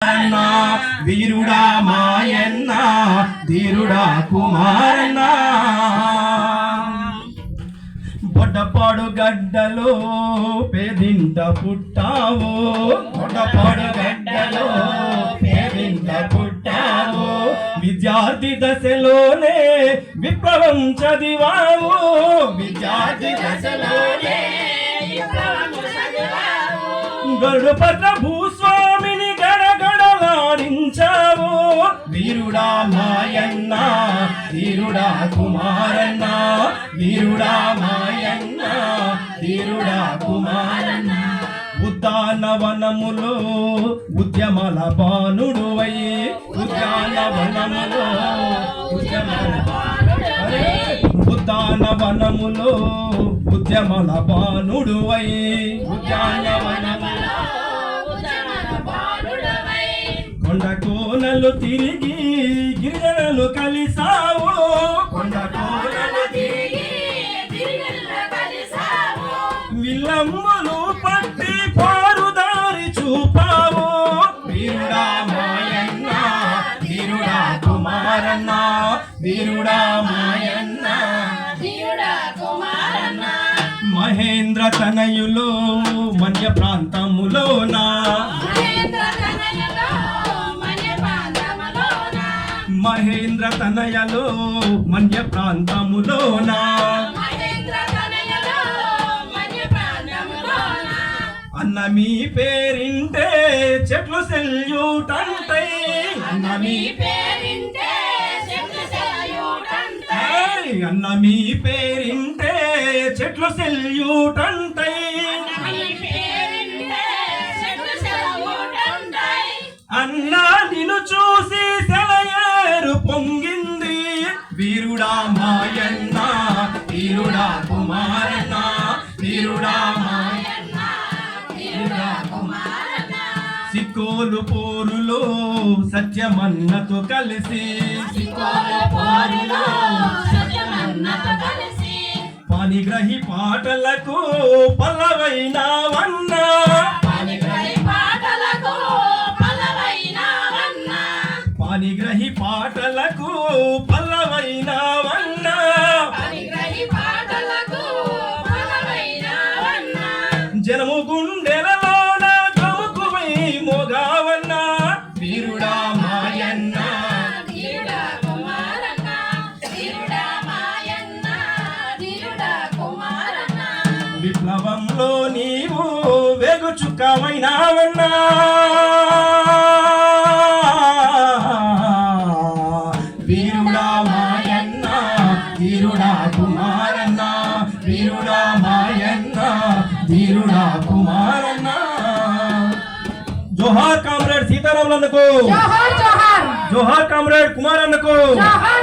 అన్న వీరుడా మాయన్న ధీరుడా కుమారన్న. బొడ్డపాడు గడ్డలో పేదింట పుట్టావో. బొడ్డపాడు గడ్డలో పేదింట పుట్టావో. విద్యార్థి దశలోనే విప్లవం చదివావు విద్యార్థి దశలోనే గరుపట్ల భూస్వామి గడగడలాడించావు వీరుడా మాయన్న వీరుడా కుమారన్న వీరుడా మాయన్న వీరుడా కుమారన్న. ఉద్యానవనములో ఉద్యమల బాణుడు అయి ఉద్యానవనములో ఉద్యమల ఉద్యానవనములో ఉద్యమల బాణుడు ఉద్యాన కోనలు తిరిగి గిరిజనులు కలిసావు. విల్లమ్ములు పట్టి పారుదారి చూపావు. వీరుడా మాయన్న వీరుడా కుమారన్న వీరుడా మాయన్న మహేంద్ర తనయులో మన్య ప్రాంతములోనా? మహేంద్ర తనయలో మన్య ప్రాంతములోనా? అన్న మీ పేరింటే చెట్లు సెల్యూట్ అంటాయి అన్న మీ ఏయ్! అన్న మీ పేరింటే చెట్లు సెల్యూట్ అంటాయి అన్న నిన్ను చూసి వీరుడా మాయన్న వీరుడా కుమారన్న వీరుడా సిక్కోలు పోరులో సత్యమన్నతో కలిసి. పానిగ్రహి పాటలకు పల్లవైనావన్నా. పానిగ్రహి పాటలకు పల్లవైనావన్నా జనము గుండెలలోన గముకువై మోగావన్నా. వీరుడా మాయన్న. విప్లవంలో నీవు వెగు వీరుడా మాయన్న వీరుడా కుమారన్న జోహార్ కామ్రేడ్ సీతారాములందుకు జోహార్ కామ్రేడ్ కుమారన్నకు. జోహార్.